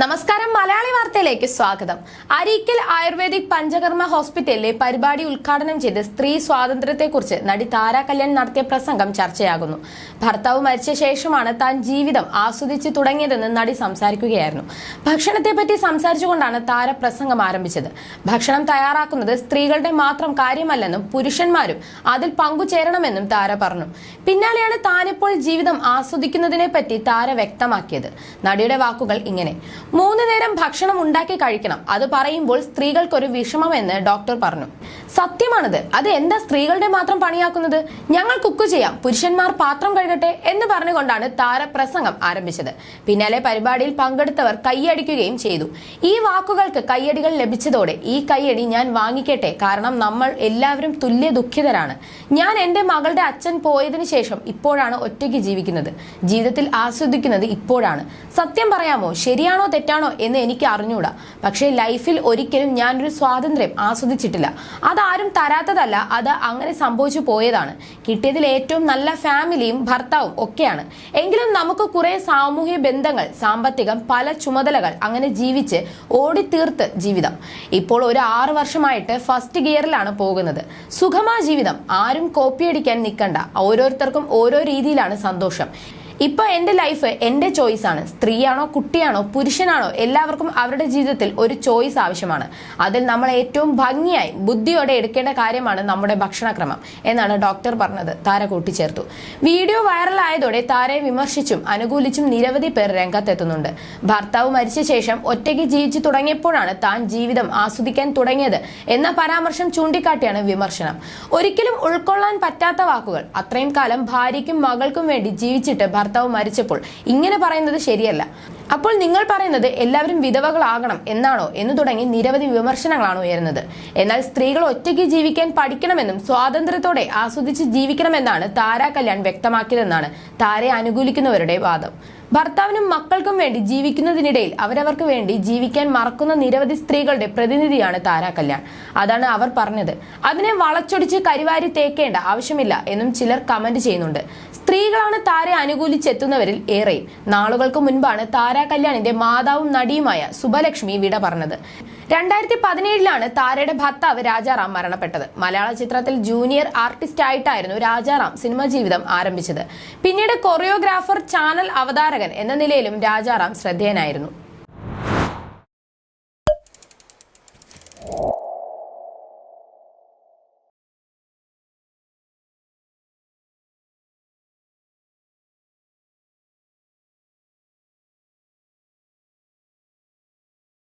നമസ്കാരം. മലയാളി വാർത്തയിലേക്ക് സ്വാഗതം. അരീക്കൽ ആയുർവേദിക് പഞ്ചകർമ്മ ഹോസ്പിറ്റലിലെ പരിപാടി ഉദ്ഘാടനം ചെയ്ത് സ്ത്രീ സ്വാതന്ത്ര്യത്തെക്കുറിച്ച് നടി താരാ കല്യാൺ നടത്തിയ പ്രസംഗം ചർച്ചയാകുന്നു. ഭർത്താവ് മരിച്ച ശേഷമാണ് താൻ ജീവിതം ആസ്വദിച്ചു തുടങ്ങിയതെന്ന് നടി സംസാരിക്കുകയായിരുന്നു. ഭക്ഷണത്തെപ്പറ്റി സംസാരിച്ചുകൊണ്ടാണ് താര പ്രസംഗം ആരംഭിച്ചത്. ഭക്ഷണം തയ്യാറാക്കുന്നത് സ്ത്രീകളുടെ മാത്രം കാര്യമല്ലെന്നും പുരുഷന്മാരും അതിൽ പങ്കുചേരണമെന്നും താര പറഞ്ഞു. പിന്നാലെയാണ് താനിപ്പോൾ ജീവിതം ആസ്വദിക്കുന്നതിനെ പറ്റി താര വ്യക്തമാക്കിയത്. നടിയുടെ വാക്കുകൾ ഇങ്ങനെ. മൂന്ന് നേരം ഭക്ഷണം ഉണ്ടാക്കി കഴിക്കണം. അത് പറയുമ്പോൾ സ്ത്രീകൾക്കൊരു വിഷമമെന്ന് ഡോക്ടർ പറഞ്ഞു. സത്യമാണത്. അത് എന്താ സ്ത്രീകളുടെ മാത്രം പണിയാക്കുന്നത്? ഞങ്ങൾ കുക്ക് ചെയ്യാം. പുരുഷന്മാർ പാത്രം കഴുകട്ടെ എന്ന് പറഞ്ഞുകൊണ്ടാണ് താരപ്രസംഗം ആരംഭിച്ചത്. പിന്നാലെ പരിപാടിയിൽ പങ്കെടുത്തവർ കൈയടിക്കുകയും ചെയ്തു. ഈ വാക്കുകൾക്ക് കൈയടികൾ ലഭിച്ചതോടെ ഈ കൈയടി ഞാൻ വാങ്ങിക്കട്ടെ. കാരണം നമ്മൾ എല്ലാവരും തുല്യ ദുഃഖിതരാണ്. ഞാൻ എന്റെ മകളുടെ അച്ഛൻ പോയതിനു ശേഷം ഇപ്പോഴാണ് ഒറ്റയ്ക്ക് ജീവിക്കുന്നത്. ജീവിതത്തിൽ ആസ്വദിക്കുന്നത് ഇപ്പോഴാണ്. സത്യം പറയാമോ? ശരിയാണോ തെറ്റാണോ എന്ന് എനിക്ക് അറിഞ്ഞൂടാ. പക്ഷേ ലൈഫിൽ ഒരിക്കലും ഞാനൊരു സ്വാതന്ത്ര്യം ആസ്വദിച്ചിട്ടില്ല. അതാരും തരാത്തതല്ല അത് അങ്ങനെ സംഭവിച്ചു പോയതാണ്. കിട്ടിയതിൽ ഏറ്റവും നല്ല ഫാമിലിയും ഭർത്താവും ഒക്കെയാണ്. എങ്കിലും നമുക്ക് കുറെ സാമൂഹ്യ ബന്ധങ്ങൾ സാമ്പത്തികം പല ചുമതലകൾ അങ്ങനെ ജീവിച്ച് ഓടിത്തീർത്ത് ജീവിതം. ഇപ്പോൾ ഒരു ആറു വർഷമായിട്ട് ഫസ്റ്റ് ഗിയറിലാണ് പോകുന്നത്. സുഖമാ ജീവിതം. ആരും കോപ്പിയടിക്കാൻ നിൽക്കണ്ട. ഓരോരുത്തർക്കും ഓരോ രീതിയിലാണ് സന്തോഷം. ഇപ്പൊ എന്റെ ലൈഫ് ചോയ്സ് ആണ്. സ്ത്രീയാണോ കുട്ടിയാണോ പുരുഷനാണോ എല്ലാവർക്കും അവരുടെ ജീവിതത്തിൽ ഒരു ചോയ്സ് ആവശ്യമാണ്. അതിൽ നമ്മൾ ഏറ്റവും ഭംഗിയായി ബുദ്ധിയോടെ എടുക്കേണ്ട കാര്യമാണ് നമ്മുടെ ഭക്ഷണക്രമം എന്നാണ് ഡോക്ടർ പറഞ്ഞത്. താര കൂട്ടിച്ചേർത്തു. വീഡിയോ വൈറലായതോടെ താരയെ വിമർശിച്ചും അനുകൂലിച്ചും നിരവധി പേർ രംഗത്തെത്തുന്നുണ്ട്. ഭർത്താവ് മരിച്ച ശേഷം ഒറ്റയ്ക്ക് ജീവിച്ചു തുടങ്ങിയപ്പോഴാണ് താൻ ജീവിതം ആസ്വദിക്കാൻ തുടങ്ങിയത് എന്ന പരാമർശം ചൂണ്ടിക്കാട്ടിയാണ് വിമർശനം. ഒരിക്കലും ഉൾക്കൊള്ളാൻ പറ്റാത്ത വാക്കുകൾ. അത്രയും കാലം ഭാര്യയ്ക്കും മകൾക്കും വേണ്ടി ജീവിച്ചിട്ട് ഭർത്താവ് മരിച്ചപ്പോൾ. ഇങ്ങനെ പറയുന്നത് ശരിയല്ല. അപ്പോൾ നിങ്ങൾ പറയുന്നത് എല്ലാവരും വിധവകളാകണം എന്നാണോ എന്ന് തുടങ്ങി നിരവധി വിമർശനങ്ങളാണ് ഉയരുന്നത്. എന്നാൽ സ്ത്രീകൾ ഒറ്റയ്ക്ക് ജീവിക്കാൻ പഠിക്കണമെന്നും സ്വാതന്ത്ര്യത്തോടെ ആസ്വദിച്ച് ജീവിക്കണമെന്നാണ് താര കല്യാൺ വ്യക്തമാക്കിയതെന്നാണ് താരയെ അനുകൂലിക്കുന്നവരുടെ വാദം. ഭർത്താവിനും മക്കൾക്കും വേണ്ടി ജീവിക്കുന്നതിനിടയിൽ അവരവർക്ക് വേണ്ടി ജീവിക്കാൻ മറക്കുന്ന നിരവധി സ്ത്രീകളുടെ പ്രതിനിധിയാണ് താര കല്യാൺ. അതാണ് അവർ പറഞ്ഞത്. അതിനെ വളച്ചൊടിച്ച് കരിവാരി തേക്കേണ്ട ആവശ്യമില്ല എന്നും ചിലർ കമന്റ് ചെയ്യുന്നുണ്ട്. സ്ത്രീകളാണ് താരെ അനുകൂലിച്ചെത്തുന്നവരിൽ ഏറെ. നാളുകൾക്ക് മുൻപാണ് താര കല്യാണിന്റെ മാതാവും നടിയുമായ സുബലക്ഷ്മി വിട പറഞ്ഞത്. രണ്ടായിരത്തി പതിനേഴിലാണ് താരയുടെ ഭർത്താവ് രാജാറാം മരണപ്പെട്ടത്. മലയാള ചിത്രത്തിൽ ജൂനിയർ ആർട്ടിസ്റ്റ് ആയിട്ടായിരുന്നു രാജാറാം സിനിമ ജീവിതം ആരംഭിച്ചത്. പിന്നീട് കൊറിയോഗ്രാഫർ ചാനൽ അവതാരകൻ എന്ന നിലയിലും രാജാറാം ശ്രദ്ധേയനായിരുന്നു.